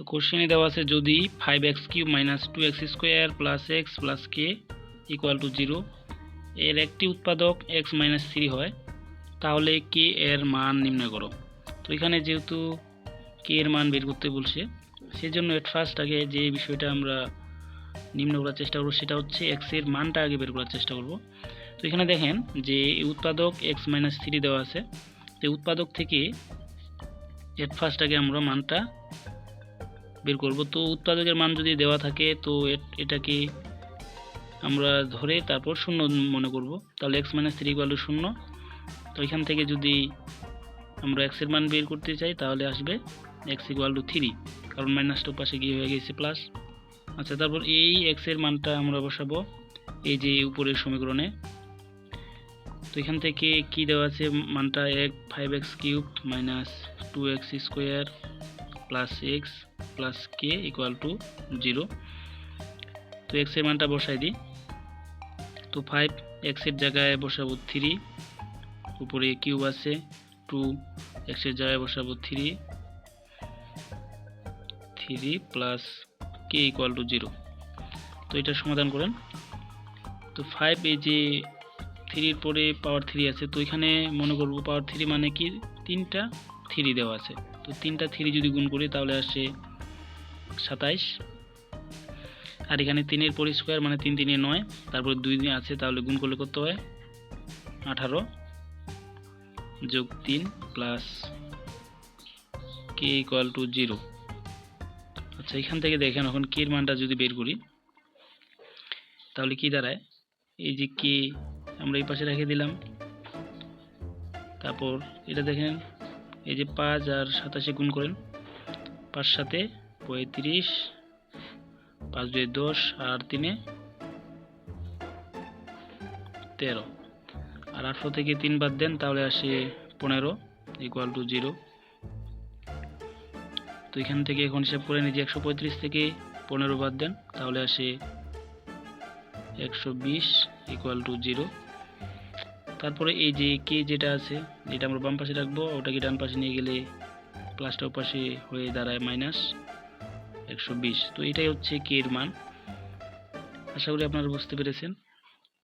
তো কোশ্চেনে দেওয়া আছে, যদি five x cube minus two x square plus x plus k equal to zero এর একটি উৎপাদক এক্স মাইনাস থ্রি হয়, তাহলে কে এর মান নির্ণয় করো। তো এখানে যেহেতু কে এর মান বের করতে বলছে, সেজন্য এট ফার্স্ট আগে যে বিষয়টা আমরা নিম্ন করার চেষ্টা করব, সেটা হচ্ছে এক্সের মানটা আগে বের করার চেষ্টা করব। তো এখানে দেখেন যে উৎপাদক এক্স মাইনাস থ্রি দেওয়া আছে, তো উৎপাদক থেকে এট ফার্স্ট আগে আমরা মানটা বের করব। তো উৎপাদকের মান যদি দেওয়া থাকে, তো এট- এটাকে আমরা ধরে তারপর শূন্য মনে করব? তাহলে x minus three equal to শূন্য। তো এখান থেকে যদি আমরা এক্সের মান বের করতে চাই, তাহলে আসবে এক্স ইকুয়াল টু থ্রি কারণ মাইনাসটার পাশে গিয়ে হয়ে গেছে প্লাস আচ্ছা তারপর এই এক্সের মানটা আমরা বসাবো এই যে উপরের সমীকরণে। তো এখান থেকে কি দেওয়া আছে? মানটা এক five x cube minus two x square plus x plus k equal to zero তো এক্সের মানটা বসাই দিই। তো ফাইভ এক্সের জায়গায় বসাবো থ্রি উপরে কিউব আছে টু এক্সের জায়গায় বসাবো three three plus k equal to zero তো এটা সমাধান করেন। তো ফাইভ এই যে থ্রির পরে পাওয়ার থ্রি আছে, তো এখানে মনে করব পাওয়ার থ্রি মানে কি? তিনটা থ্রি দেওয়া আছে। তো তিনটা থ্রি যদি গুণ করি, তাহলে আসে সাতাইশ। আর এখানে তিনের পরে স্কোয়ার মানে তিন তিনে নয়, তারপর দুই দিন আছে, তাহলে গুণ করলে করতে হয়? আঠারো যোগ তিন plus k equal to zero আচ্ছা এখান থেকে দেখেন এখন কে এর মানটা যদি বের করি, তাহলে কি দাঁড়ায়? এই যে কে আমরা এই পাশে রেখে দিলাম। তারপর এটা দেখেন এই যে পাঁচ আর সাতাশে গুণ করেন। পাঁচ সাথে পঁয়ত্রিশ, পাঁচ দুই দশ আর তিনে তেরো। আর আঠারো থেকে তিন বাদ দেন, তাহলে আসে পনেরো ইকুয়াল টু জিরো তো এখান থেকে এখন হিসাব করে যে একশো পঁয়ত্রিশ থেকে পনেরো বাদ দেন, তাহলে আসে একশো বিশ ইকুয়াল টু জিরো তারপরে এই যে কে যেটা আছে, যেটা আমরা বাম পাশে রাখব, ওটাকে ডান পাশে নিয়ে গেলে প্লাসটা পাশে হয়ে দাঁড়ায় মাইনাস একশো বিশ। তো এটাই হচ্ছে কে এর মান। আশা করি আপনারা বুঝতে পেরেছেন।